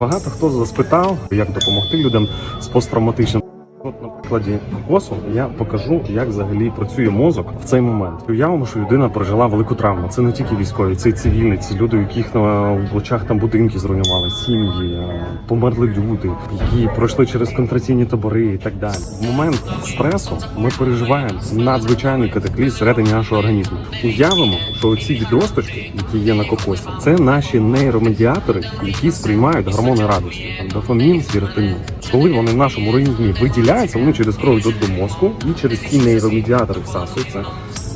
Багато хто спитав, як допомогти людям з посттравматичним. От на прикладі косу я покажу, як взагалі працює мозок в цей момент. Уявимо, що людина пережила велику травму. Це не тільки військові, це й цивільні, це люди, у яких на очах там будинки зруйнували, сім'ї, е, померли люди, які пройшли через контраційні табори і так далі. В момент стресу ми переживаємо надзвичайний катаклізм всередині нашого організму. Уявимо, що оці відросточки, які є на кокосі, це наші нейромедіатори, які сприймають гормони радості, там дофамін, серотонін. Коли вони в нашому організмі виділяються, вони через кров йдуть до мозку і через ці нейромедіатори всасуються.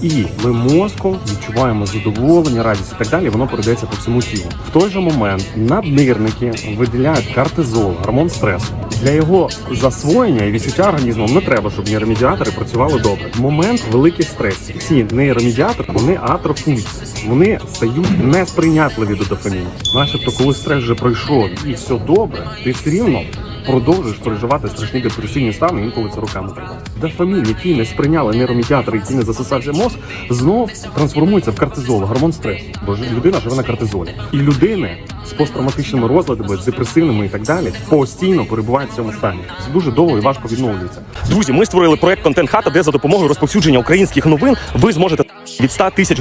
І ми мозком відчуваємо задоволення, радість і так далі. Воно передається по всьому тілу. В той же момент наднирники виділяють кортизол, гормон стресу. Для його засвоєння і відчуття організму не треба, щоб нейромедіатори працювали добре. Момент великих стресів ці нейромедіатори вони атрофуються. Вони стають несприйнятливі до дофаміну. Начебто, коли стрес вже пройшов і все добре, ти все рівно продовжуєш переживати страшні депресивні стани, інколи це руками треба. Дофамін, який не сприйняли нейромедіатори, який не засосався мозк, знов трансформується в кортизол, гормон стресу. Бо людина живе на кортизолі. І людини з посттравматичними розладами, з депресивними і так далі, постійно перебувають в цьому стані. Це дуже довго і важко відновлюється. Друзі, ми створили проект Контент Хата, де за допомогою розповсюдження українських новин ви зможете від 100 тисяч